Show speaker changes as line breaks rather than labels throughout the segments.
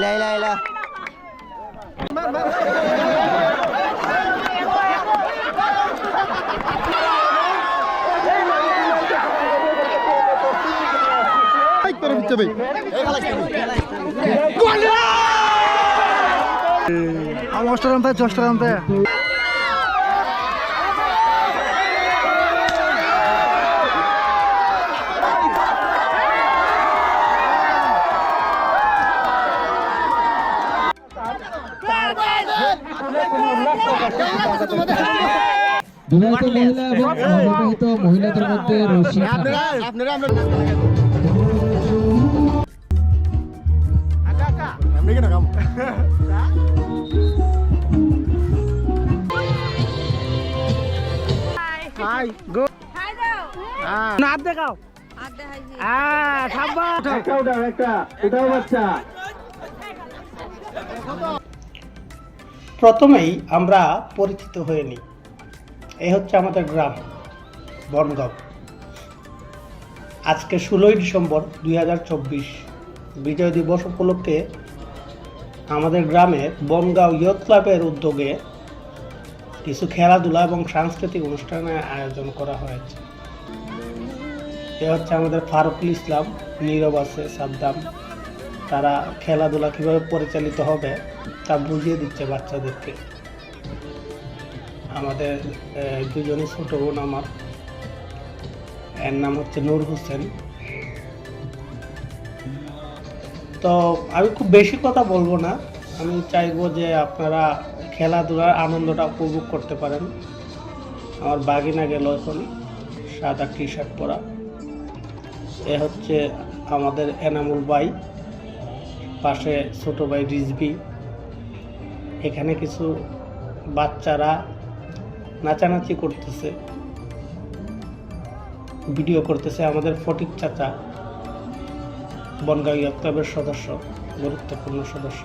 ইলা ইলা ইলা
অষ্টরান্তে চষ্টরান্তে
বিবাহিত মহিলা এবং অবিবাহিত মহিলাদের মধ্যে রশি টানা।
আপনারা আমরা
হাই গো
খাই দাও
নাচ দেখাও।
আর দেখাইছি।
হ্যাঁ সাব্বাস
প্রথমেই আমরা পরিচিত হয়ে নিই। এই হচ্ছে আমাদের গ্রাম, বনগাঁও। আজকে ষোলোই ডিসেম্বর দুই হাজার চব্বিশ, বিজয় দিবস উপলক্ষে আমাদের গ্রামের বনগাঁও ইয়ত ক্লাবের উদ্যোগে কিছু খেলাধুলা এবং সাংস্কৃতিক অনুষ্ঠানের আয়োজন করা হয়েছে। এ হচ্ছে আমাদের ফারুকুল ইসলাম, নীরব আছে সাদ্দাম। তারা খেলাধুলা কীভাবে পরিচালিত হবে তা বুঝিয়ে দিচ্ছে বাচ্চাদেরকে। আমাদের দুজনই ছোট বোন আমার। এর নাম হচ্ছে নূর হোসেন। তো আমি খুব বেশি কথা বলব না। আমি চাইব যে আপনারা খেলাধুলার আনন্দটা উপভোগ করতে পারেন। আমার বাগিনা গেল এখন, সাদা টি শার্ট পরা। এ হচ্ছে আমাদের এনামুল বাই পাশে ছোট ভাই রিজবি এখানে কিছু বাচ্চারা নাচানাচি করতেছে, ভিডিও করতেছে আমাদের ফটিক চাচা, বনগাঁও ক্লাবের সদস্য, গুরুত্বপূর্ণ সদস্য।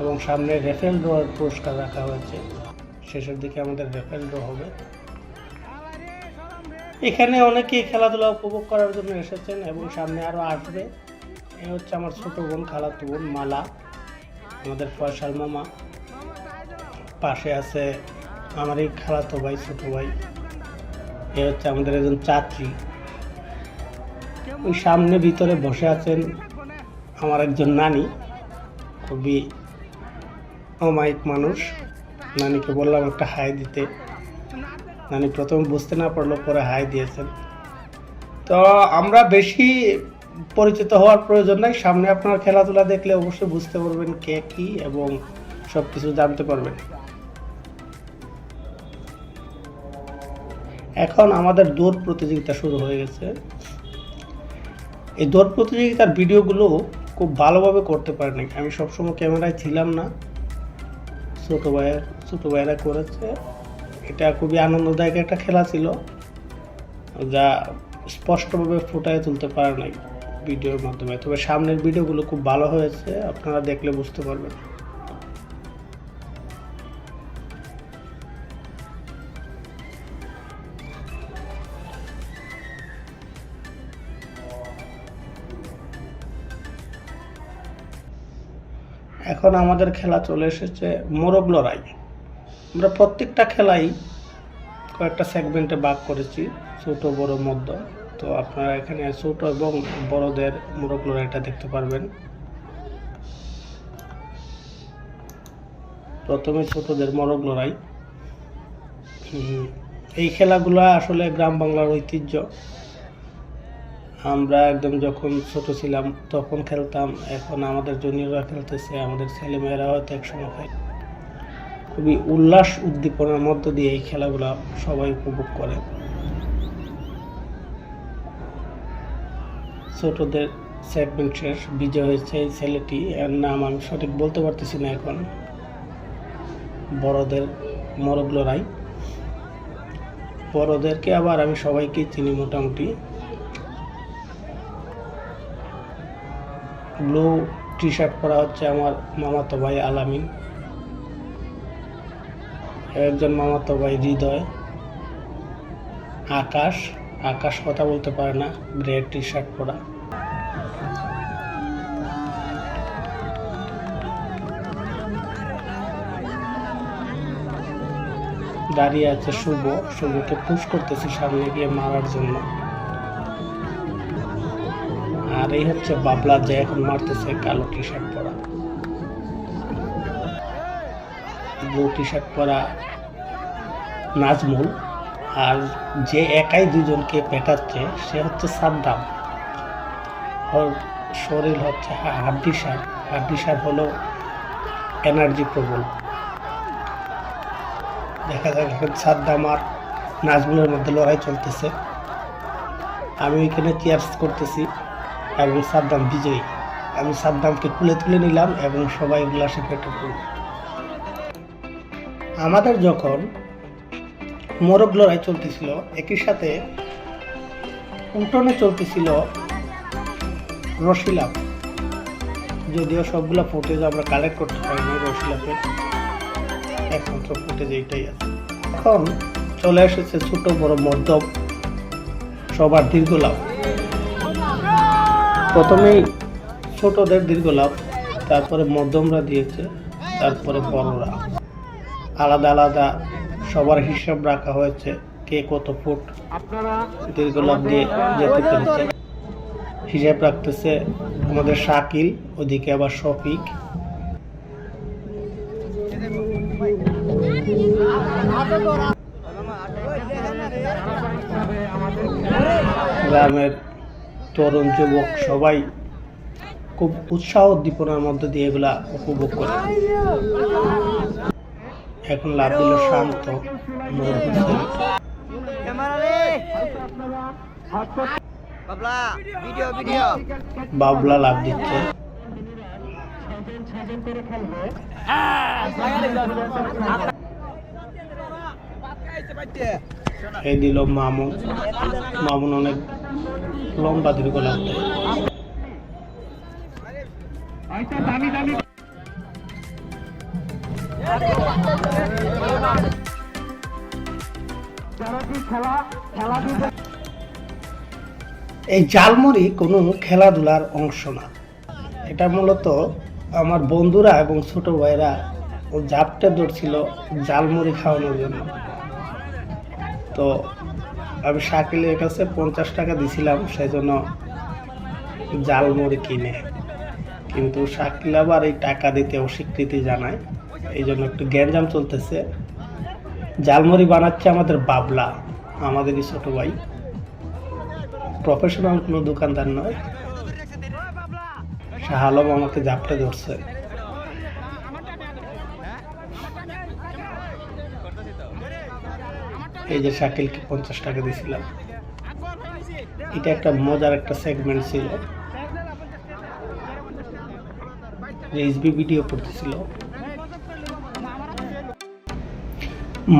এবং সামনে রেফেল ড্রয়ের পুরস্কার রাখা হয়েছে। শেষের দিকে আমাদের রেফেল ড্র হবে। এখানে অনেকেই খেলাধুলা উপভোগ করার জন্য এসেছেন এবং সামনে আরও আসবে। এ হচ্ছে আমার ছোট বোন, খালাতো বোন মালা, আমাদের ফয়সাল মামা। পাশে আছে আমার এই খালাতো ভাই, ছোট ভাই, এ হচ্ছে আমাদের একজন চাত্রী ওই সামনে ভিতরে বসে আছেন আমার একজন নানি, খুবই অমায়িক মানুষ। নানিকে বললাম একটা হাই দিতে। নানি প্রথম বুঝতে না পারল পরে হাই দিয়েছেন। তো আমরা বেশি পরিচিত হওয়ার প্রয়োজন নাই। সামনে আপনার খেলাধুলা দেখলে অবশ্যই বুঝতে পারবেন কে কি এবং সব কিছু জানতে পারবেন। এখন আমাদের দৌড় প্রতিযোগিতা শুরু হয়ে গেছে। এই দৌড় প্রতিযোগিতার ভিডিওগুলো খুব ভালোভাবে করতে পারেনি। আমি সবসময় ক্যামেরায় ছিলাম না। ছোটো ভাইয়ের, ছোটো ভাইয়েরা করেছে। এটা খুবই আনন্দদায়ক একটা খেলা ছিল, যা স্পষ্টভাবে ফুটায় তুলতে পারে নাই ভিডিওর মাধ্যমে। তবে সামনের ভিডিওগুলো খুব ভালো হয়েছে, আপনারা দেখলে বুঝতে পারবেন। এখন আমাদের খেলা চলে এসেছে মোরগ লড়াই। আমরা প্রত্যেকটা খেলাই কয়েকটা সেগমেন্টে ভাগ করেছি, ছোটো, বড়, মধ্য। তো আপনারা এখানে ছোট এবং বড়দের মোরগ লড়াইটা দেখতে পারবেন। প্রথমে ছোটদের মোরগ লড়াই। এই খেলাগুলো আসলে গ্রাম বাংলার ঐতিহ্য। আমরা একদম যখন ছোট ছিলাম, তখন খেলতাম। এখন আমাদের জুনিয়ররা খেলতেছে, আমাদের ছেলেমেয়েরা হয়তো একসময় খেলে খুবই উল্লাস, উদ্দীপনার মধ্য দিয়ে এই খেলাগুলো সবাই উপভোগ করে। ছোটদের সেগমেন্ট শেষ, বিজয় হয়েছে এই ছেলেটি। এর নাম আমি সঠিক বলতে পারতেছি না এখন। বড়দের মরগ লড়াই। বড়দেরকে আবার আমি সবাইকে চিনি মোটামুটি। ব্লু টি শার্ট পরা হচ্ছে আমার মামাতো ভাই আলামিন। একজন মামাতো ভাই হৃদয়। আকাশ আকাশ কথা বলতে পারে না গ্রে টি শার্ট পরা। দাঁড়িয়ে আছে শুভ, শুভকে পুশ করতেছি সামনে গিয়ে মারার জন্য। এই হচ্ছে বাবলা যে এখন মারতেছে কালো টি শার্ট পরা। ব্লু টি শার্ট পরা নাজমুল। আর যে একাই দুজনকে পেটাচ্ছে, সে হচ্ছে সাদ্দাম। ওর শরীর হচ্ছে হাড্ডি সার। হাড্ডি সার হলো এনার্জি প্রবল। দেখা যাক এখন সাদ্দাম আর নাজমুলের মধ্যে লড়াই চলতেছে। আমি এখানে চেয়ার্স করতেছি। এবং সাদ্দাম বিজয়ী। আমি সাদ্দামকে তুলে তুলে নিলাম এবং সবাই উল্লাসে পেটে পড়ল আমাদের যখন মোরগ লড়াই চলতেছিল, একই সাথে উঠোনে চলতেছিল রশিলাপ যদিও সবগুলো ফুটেজ আমরা কালেক্ট করতে পারিনি রশিলাপের একমাত্র ফুটেজ এইটাই আছে। এখন চলে এসেছে ছোট বড় মধ্যম সবার দীর্ঘ লাভ। প্রথমেই ছোটদের দীর্ঘ লাভ তারপরে মধ্যমরা দিয়েছে তারপরে বড়রা। আলাদা আলাদা সবার হিসাব রাখা হয়েছে কে কত ফুট দীর্ঘ লাভ দিয়ে যেতে পেরেছে। হিসাব রাখতেছে আমাদের শাকিল ওদিকে আবার শফিক। গ্রামের তরুণ যুবক সবাই খুব উৎসাহ উদ্দীপনার মধ্যে দিয়ে এগুলা উপভোগ করে। এখন লাভ দিল শান্ত
বাবলা
লাভ দিচ্ছে। এই দিল মামুন মামুন অনেক লম্বা দীর্ঘ লাভ এই জালমুড়ি কোনো খেলাধুলার অংশ না। এটা মূলত আমার বন্ধুরা এবং ছোট ভাইরা জাপটে ধরছিল জালমুড়ি খাওয়ানোর জন্য। তো আমি শাকিলের কাছে পঞ্চাশ টাকা দিছিলাম সেই জন্য জালমুড়ি কিনে। কিন্তু শাকিল আবার এই টাকা দিতে অস্বীকৃতি জানায় এই জন্য একটু গ্যাঞ্জাম চলতেছে। জালমুড়ি বানাচ্ছে আমাদের বাবলা, আমাদেরই ছোট ভাই। প্রফেশনাল কোনো দোকানদার নয়। শাহ আলম আমাকে জাপটে ধরছে। এই যে শাকিলকে পঞ্চাশ টাকা দিয়েছিলাম এটা একটা মজার একটা সেগমেন্ট ছিল। রেসবি ভিডিও করতেছিল।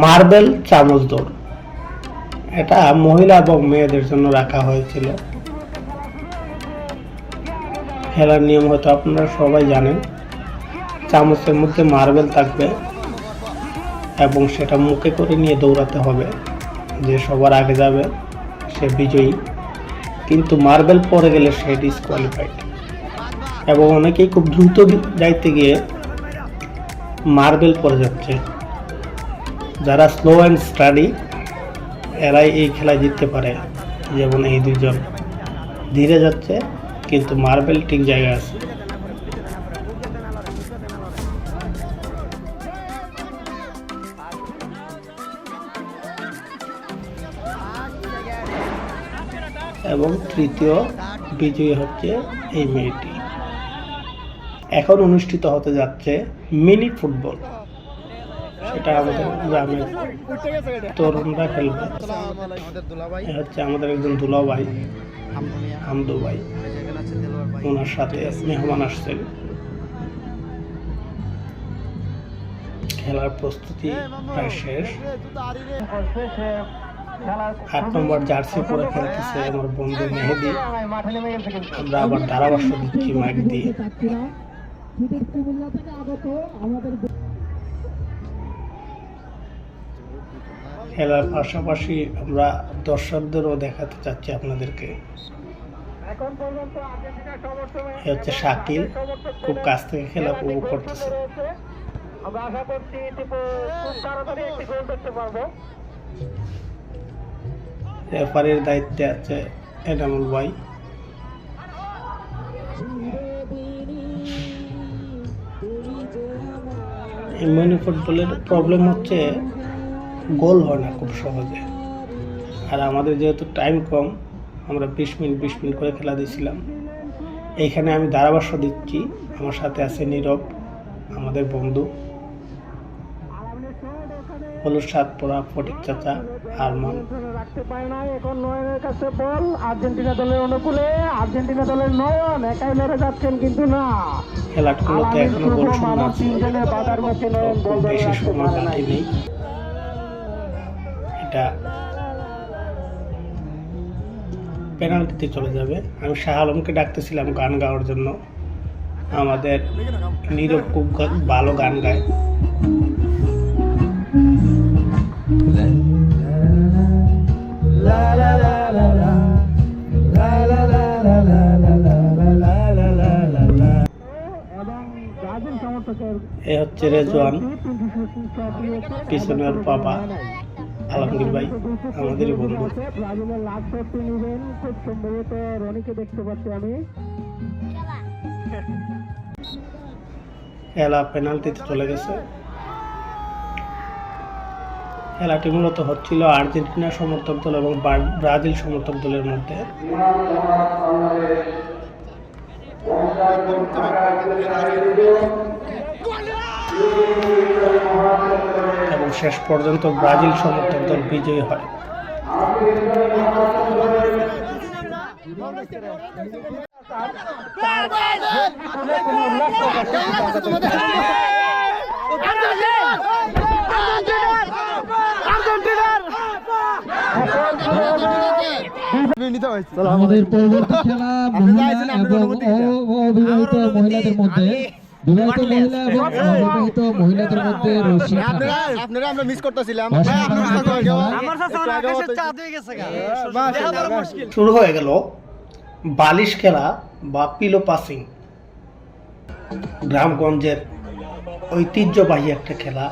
মার্বেল চামচ দৌড়। এটা মহিলা এবং মেয়েদের জন্য রাখা হয়েছিল। খেলার নিয়ম হয়তো আপনারা সবাই জানেন। চামচের মধ্যে মার্বেল থাকবে। এবং সেটা মুখে করে নিয়ে দৌড়াতে হবে, যে সবার আগে যাবে সে বিজয়ী। কিন্তু মার্বেল পরে গেলে সে ডিসকোয়ালিফাইড এবং অনেকেই খুব দ্রুত যাইতে গিয়ে মার্বেল পরে যাচ্ছে। যারা স্লো অ্যান্ড স্টাডি এরাই এই খেলায় জিততে পারে, যেমন এই দুজন ধীরে যাচ্ছে, কিন্তু মার্বেল ঠিক জায়গায় আছে। এবং তৃতীয় বিজয়ী হচ্ছে এই মেয়েটি। এখন অনুষ্ঠিত হতে যাচ্ছে মিনি ফুটবল। সেটা আমাদের গ্রামের তরুণরা খেলবে। হচ্ছে আমাদের একজন দুলাভাই হামদু ভাই ওনার সাথে মেহমান আসছেন খেলার প্রস্তুতি প্রায় শেষ। আট নম্বর জার্সি পরে খেলতেছে আমার বন্ধু মেহেদি। আমরা আবার ধারাভাষ্য দিচ্ছি মাইক দিয়ে। খেলার পাশাপাশি আমরা দর্শকদেরও দেখাতে চাচ্ছি আপনাদেরকে। হচ্ছে শাকিল, খুব কাছ থেকে খেলা উপভোগ করতেছে।
আমরা আশা করছি খুব তাড়াতাড়ি একটি গোল দেখতে পারব।
রেফারির দায়িত্বে আছে এনামুল ভাই। এই ফুটবলের প্রবলেম হচ্ছে গোল হয় না খুব সহজে। আর আমাদের যেহেতু টাইম কম, আমরা বিশ মিনিট বিশ মিনিট করে খেলা দিয়েছিলাম। এইখানে আমি ধারাভাষ্য দিচ্ছি, আমার সাথে আছে নীরব, আমাদের বন্ধু। হলুদ সাত পড়া ফটিক চাচা, আরমান।
রাখতে পারে না এখন নয়নের কাছে বল। আর্জেন্টিনা দলের অনুকূলে আর্জেন্টিনা দলের নয়ন একাই লড়ে যাচ্ছেন কিন্তু না।
খেলাগুলোতে এখনও গোল শূন্য আছে।
বাধার মুখে নয়ন বল
বেশি
নাই
নেই। এটা পেনাল্টিতে চলে যাবে। আমি শাহ আলমকে ডাকতেছিলাম গান গাওয়ার জন্য। আমাদের নীরব খুব ভালো গান গায়। এ হচ্ছে রেজওয়ান, পিছনের বাবা। আলমগীর ভাই, আমাদেরই বন্ধু।
দেখতে পাচ্ছি আমি
খেলা পেনাল্টিতে চলে গেছে। খেলাটি মূলত হচ্ছিল আর্জেন্টিনা সমর্থক দল এবং ব্রাজিল সমর্থক দলের মধ্যে। এবং শেষ পর্যন্ত ব্রাজিল সমর্থক দল বিজয়ী হয়।
আমাদের পরবর্তী খেলা মহিলা এবং অবিবাহিত মহিলাদের মধ্যে বিবাহিত মহিলা এবং অবিবাহিত মহিলাদের মধ্যে রশি টানা।
আপনারা আমরা মিস করতেছিলাম।
অসাধারণ একটি খেলা।
শুরু হয়ে গেল বালিশ খেলা বা পিলো পাসিং গ্রামগঞ্জের ঐতিহ্যবাহী একটা খেলা।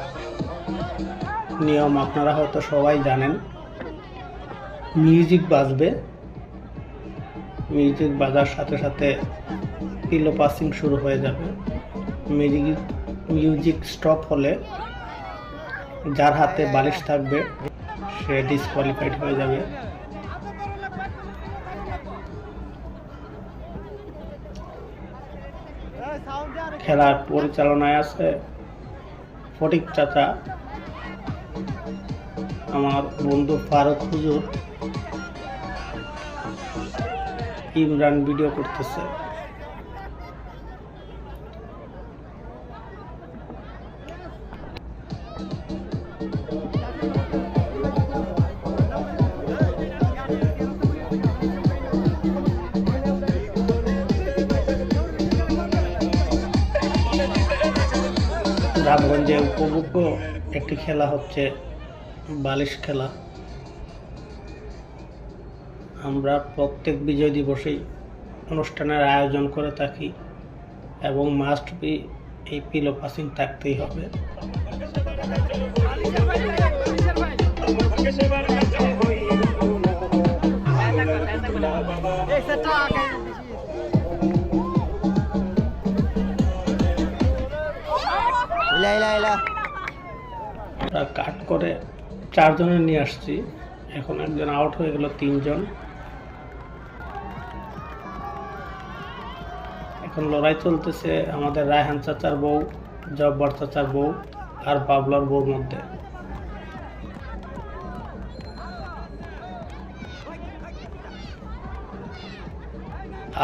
নিয়ম আপনারা হয়তো সবাই জানেন। মিউজিক বাজবে। মিউজিক বাজার সাথে সাথে পিলো পাসিং শুরু হয়ে যাবে। মিউজিক মিউজিক স্টপ হলে যার হাতে বালিশ থাকবে, সে ডিসকোয়ালিফাইড হয়ে যাবে। খেলার পরিচালনায় আছে ফটিক চাচা। আমার বন্ধু ফারুক হুজুর। ইমরান ভিডিও করতেছে। গ্রামগঞ্জে উপভোগ্য একটি খেলা হচ্ছে বালিশ খেলা। আমরা প্রত্যেক বিজয় দিবসেই অনুষ্ঠানের আয়োজন করে থাকি এবং মাস্ট বি এই পিলো পাসিং থাকতেই হবে। কাট করে চারজনের নিয়ে আসছি। এখন একজন আউট হয়ে গেল তিনজন। এখন লড়াই চলতেছে আমাদের রায়হান চাচার বউ, জব্বার চাচার বউ আর বাবলার বউর মধ্যে।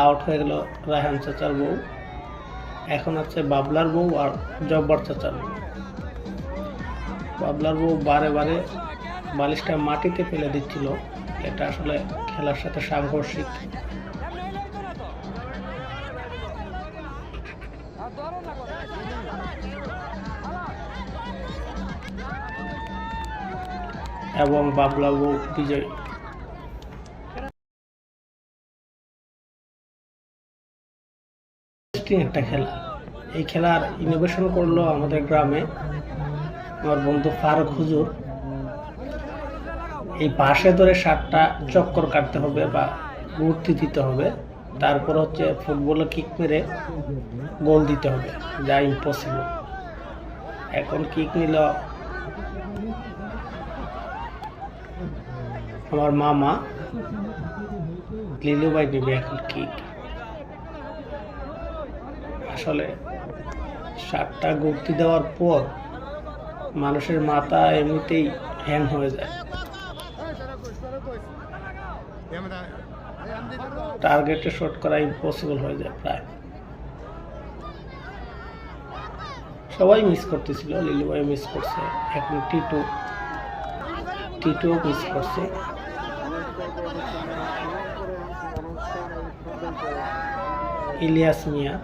আউট হয়ে গেল রায়হান চাচার বউ। এখন আছে বাবলার বউ আর জব্বার চাচার বউ। বাবলার বউ বারে বারে বালিশটা মাটিতে ফেলে দিচ্ছিল। এটা আসলে খেলার সাথে সাংঘর্ষিক। এবং বাবলা বউ বিজয়। একটা খেলা। এই খেলার ইনোভেশন করল আমাদের গ্রামে আমার বন্ধু ফারুক হুজুর। এই পাশে ধরে সাতটা চক্কর কাটতে হবে বা মূর্তি দিতে হবে। তারপর হচ্ছে ফুটবলে কিক মেরে গোল দিতে হবে। যা ইম্পসিবল এখন কিক নিল আমার মামা লিলুবাই নেবে এখন কিক। আসলে সাতটা গুপ্তি দেওয়ার পর মানুষের মাথা এমনিতেই হ্যাং হয়ে যায়। টার্গেটে শট করা ইম্পসিবল হয়ে যায় প্রায়। সবাই মিস করতেছিল লিলুবাই মিস করছে, এখন টিটু। টিটুও মিস করছে। ইলিয়াস মিয়া।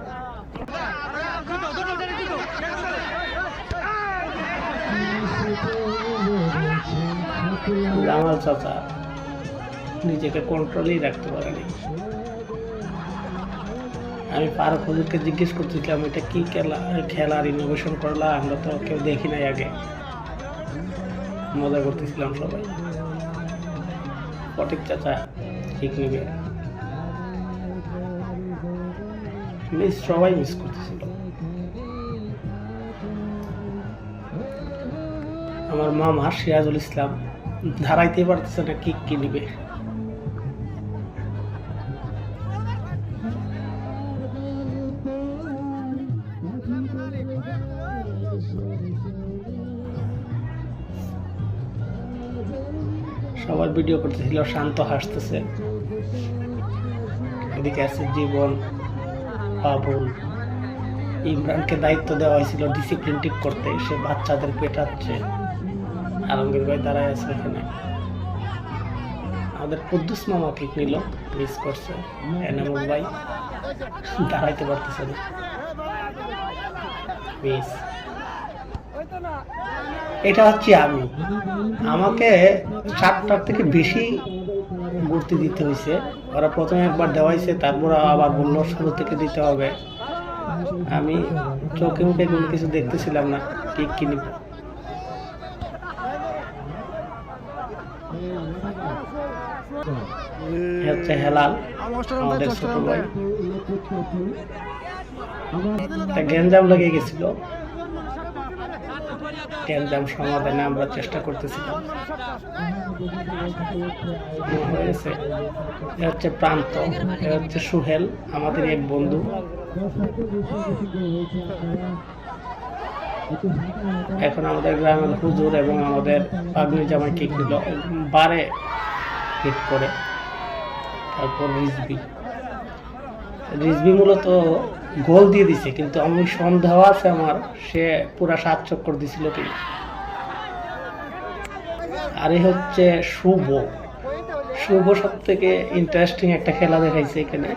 জামাল চাচা, নিজেকে কন্ট্রোলেই রাখতে পারেনি। আমি ফারুক হুজুরকে জিজ্ঞেস করতেছিলাম, এটা কি খেলা? খেলার ইনোভেশন করলা? আমরা তো কেউ দেখি নাই আগে। মজা করতেছিলাম সবাই। ফটিক চাচা, ঠিক নিবে। মিস সবাই মিস করতেছিল। আমার মামা সিরাজুল ইসলাম ধারাইতে পারতেছে না কি কি নিবে? সবার ভিডিও করতেছিল, শান্ত হাসতেছে। এদিকে আছে জীবন। বাবুল ইমরানকে দায়িত্ব দেওয়া হয়েছিল ডিসিপ্লিন ঠিক করতে। সে বাচ্চাদের পেটাচ্ছে। আলমগীর ভাই দাঁড়ায় আছে এখানে। আমাদের কুদ্দুস মামা কিক নিল মিস করছে। এনামুল ভাই দাঁড়াইতে পারতেছে না। এটা হচ্ছে আমি। আমাকে সাতটার থেকে বেশি ঘুরতে দিতে হয়েছে ওরা প্রথমে একবার দেওয়াইছে, তারপর আবার বলল শুরু থেকে দিতে হবে। আমি চোখে মুখে কোনো কিছু দেখতেছিলাম না, কি কিনি হচ্ছে হেলাল, আমাদের ছোট ভাই। একটা গ্যাঞ্জাম লেগে গেছিল। গ্যাঞ্জাম সমাধানে আমরা চেষ্টা করতেছিলাম। হচ্ছে প্রান্ত হচ্ছে সুহেল, আমাদের এক বন্ধু। এখন আমাদের গ্রামের হুজুর এবং আমাদের পাগনি জামাই কিক দিল বারে হিট করে, তারপর রিজবি রিজবি মূলত গোল দিয়ে দিছে, কিন্তু আমি সন্দেহ আছে আমার সে পুরা সাত চক্কর দিছিল কি আর এই হচ্ছে শুভ। শুভ সব থেকে ইন্টারেস্টিং একটা খেলা দেখাইছে এখানে।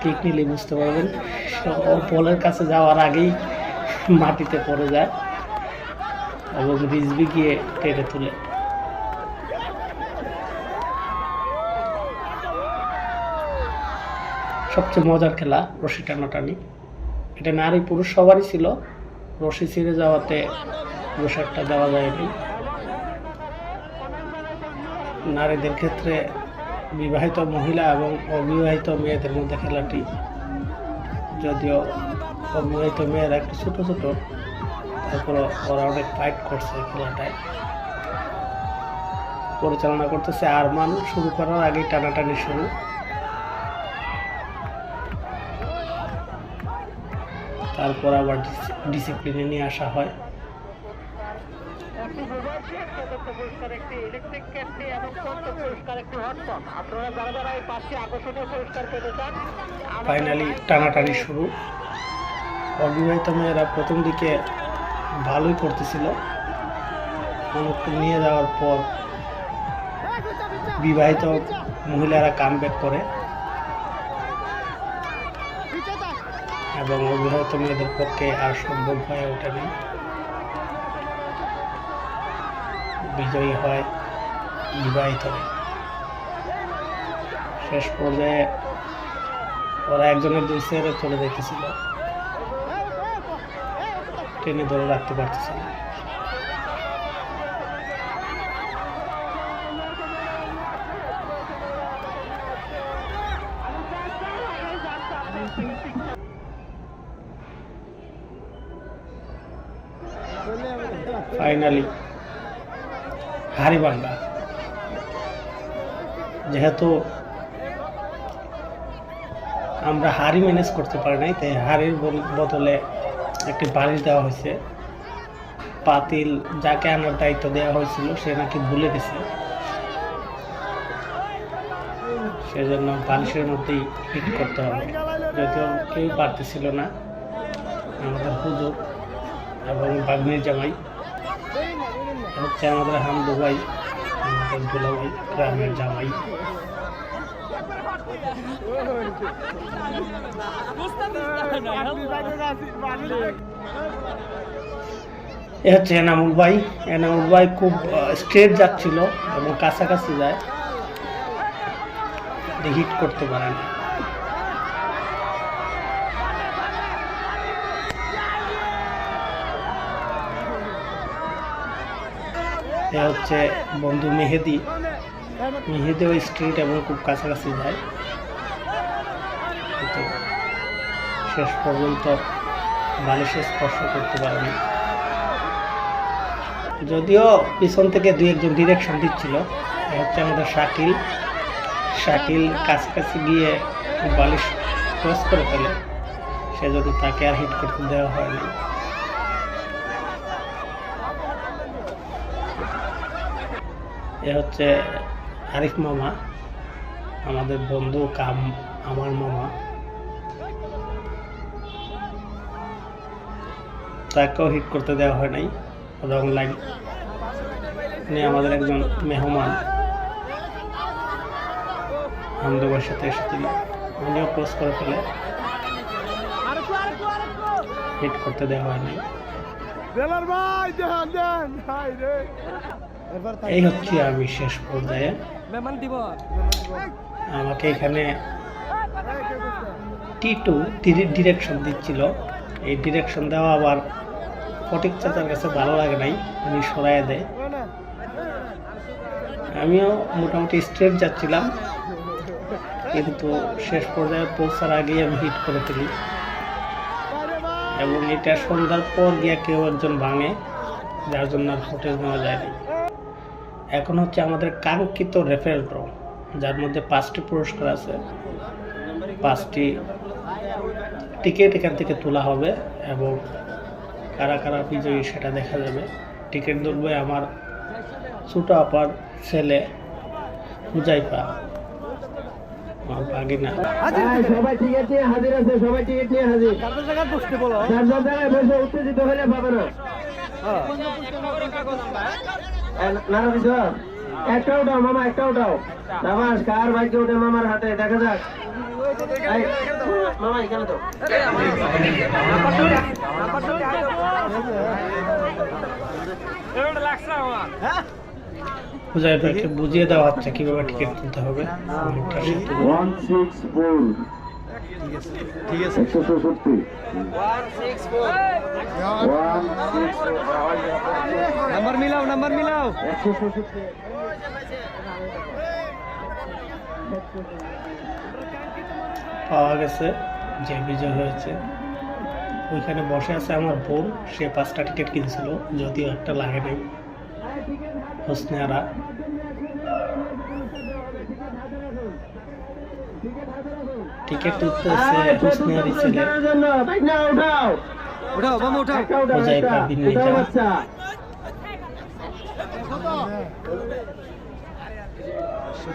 কিক নিলে বুঝতে পারবেন। বলের কাছে যাওয়ার আগেই মাটিতে পড়ে যায় এবং রিজবি গিয়ে টেনে তুলে। সবচেয়ে মজার খেলা, রশি টানাটানি। এটা নারী পুরুষ সবারই ছিল। রশি ছিঁড়ে যাওয়াতে পুরস্কারটা দেওয়া যায়নি। নারীদের ক্ষেত্রে বিবাহিত মহিলা এবং অবিবাহিত মেয়েদের মধ্যে খেলাটি যদিও অবিবাহিত মেয়েরা একটু ছোটো ছোটো তারপর ওরা অনেক ফাইট করছে খেলাটায়। পরিচালনা করতেছে আরমান, শুরু করার আগেই টানাটানি শুরু। তারপর আবার ডিসিপ্লিনে নিয়ে আসা হয়। ফাইনালি টানাটানি শুরু। অবিবাহিত মেয়েরা প্রথম দিকে ভালোই করতেছিল। অনেকক্ষণ নিয়ে যাওয়ার পর বিবাহিত মহিলারা কাম করে। এবং অবিবাহিত মেয়েদের পক্ষে আর সম্ভব হয়ে ওঠেনি। বিজয়ী হয়, বিবাহিত শেষ পর্যায়ে ওরা একজনের দুই সেরে চলে যেতেছিল টেনে ধরে রাখতে পারতেছে না। ফাইনালি হাড়িবাঙ্গা যেহেতু আমরা হাড়ি ম্যানেজ করতে পারি নাই, তাই হাড়ির বদলে একটি বাড়ি দেওয়া হয়েছে। পাতিল যাকে আনার দায়িত্ব দেওয়া হয়েছিল, সে নাকি ভুলে গেছে। সেজন্য বালিশের মধ্যেই হিট করতে হবে। যদিও কেউ পারতেছিল না, আমাদের হুজুর এবং বাগ্নির জামাই হচ্ছে আমাদের হামদু ভাই ভাই গ্রামের জামাই। এ হচ্ছে এনামুল ভাই। এনামুল ভাই খুব স্ট্রেট যাচ্ছিল এবং কাছাকাছি যায়। হিট করতে পারে এ হচ্ছে বন্ধু মেহেদি। মেহেদিও স্ট্রিট এবং খুব কাছাকাছি যায়। কিন্তু শেষ পর্যন্ত বালিশে স্পর্শ করতে পারেনি। যদিও পিছন থেকে দুই একজন ডিরেকশন দিচ্ছিল হচ্ছে আমাদের শাকিল। শাকিল কাছাকাছি গিয়ে বালিশ ক্রস করে ফেলে। সেজন্য তাকে আর হিট করতে দেওয়া হয়নি এ হচ্ছে আরিফ মামা, আমাদের বন্ধু কাম, আমার মামা। তাকেও হিট করতে দেওয়া হয় নাই রং লাইন উনি আমাদের একজন মেহমান। আমদোবার সাথে এসেছিল। উনিও ক্রস করে ফেলে। হিট করতে দেওয়া হয় নাই। এই হচ্ছে আমি শেষ পর্যায়ে। আমাকে এখানে টি টু ডিরেকশন দিচ্ছিল। এই ডিরেকশন দেওয়া আবার ফটিক চাচার কাছে ভালো লাগে নাই, উনি সরাইয়া দেয়। আমিও মোটামুটি স্ট্রেট যাচ্ছিলাম। কিন্তু শেষ পর্যায়ে পৌঁছার আগেই আমি হিট করে ফেলি। এবং এটা সন্ধ্যার পর গিয়ে কেউ একজন ভাঙে, যার জন্য আর ফুটেজ নেওয়া যায়নি। এখন হচ্ছে আমাদের কাঙ্ক্ষিত রেফারেল ড্র যার মধ্যে পাঁচটি পুরস্কার আছে। পাঁচটি টিকিট এখান থেকে তোলা হবে এবং কারা কারা বিজয়ী সেটা দেখা যাবে। টিকিট ধরবে আমার ছোটো আপার ছেলে হুজাইফা আমার ভাগিনা।
সবাই টিকিট নিয়ে হাজির আছে সবাই টিকিট নিয়ে হাজির। বসে উত্তেজিত হলে পাবে না। দিছ উঠাও মামা একটা উঠাও নামাজ কার ভাগ্য ওঠে মামার হাতে? দেখা যাক। মামা এখানে তো।
বুঝিয়ে দেওয়া হচ্ছে কীভাবে টিকিট তুলতে হবে।
ওয়ান সিক্স ফোর
ঠিক আছে
একশো চৌষট্টি।
নাম্বার মিলাও নাম্বার মিলাও।
একশো চৌষট্টি।
পাওয়া গেছে যে বিজয় হয়েছে। ওইখানে বসে আছে আমার বোন সে পাঁচটা টিকিট কিনছিল যদিও একটা লাগে নাই। হোসনে আরা টিকিট তুলতেছে হোসনে আরি ছেলে
উঠাও।
উঠাও বাবা
যা।
বাচ্চা।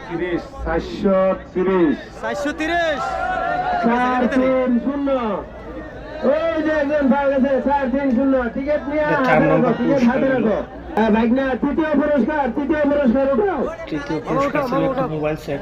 তিরিশ। চারশো তিরিশ।
চারশো তিরিশ
চার তিন শূন্য হ্যাঁ বাইক না তৃতীয় পুরস্কার তৃতীয় পুরস্কার উঠাও।
তৃতীয় পুরস্কার মোবাইল সেট।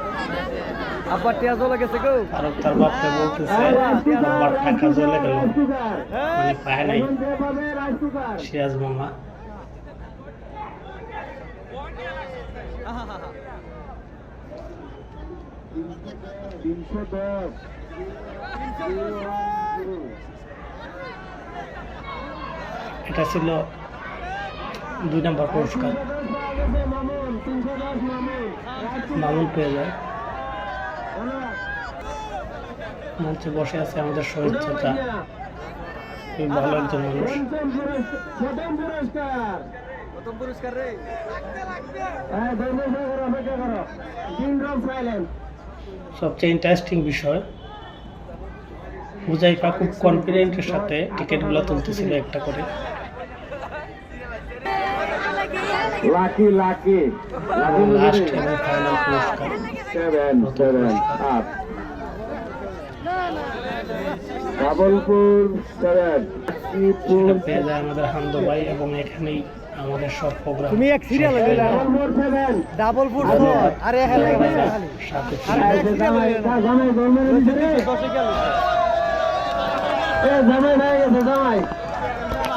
আব্বার টিয়া গেছে গো।
ফারুক তার বাপকে বলতেছে আমার টাকা চলে গেল। মানে পায় নাই। সিরাজ মামা।
তিনশো দশ
এটা ছিল দুই নম্বর পুরস্কার।
মামুন
পেয়ে যায়। মঞ্চে বসে আছে আমাদের শহীদ খুবই ভালো একজন মানুষ।
প্রথম পুরস্কার
প্রথম পুরস্কার রে।
হ্যাঁ অপেক্ষা করো তিন ড্রপ সাইলেন্ট
সবচেয়ে ইন্টারেস্টিং বিষয় হুজাইফা খুব কনফিডেন্টের সাথে টিকিটগুলো তুলতেছিল একটা করে।
Lucky lucky.
লাস্ট এবং ফাইনাল পুরস্কার।
সেভেন সেভেন আপ ডাবলপুর সেভেন
পেয়ে যায় আমাদের হামদো ভাই এবং এখানেই আমাদের সব প্রোগ্রাম
তুমি এক সিরিয়াল হয়ে যাও ডাবল ফুট আরে হেলে
সাথে
জামাই জামাই হয়ে গেছে জামাই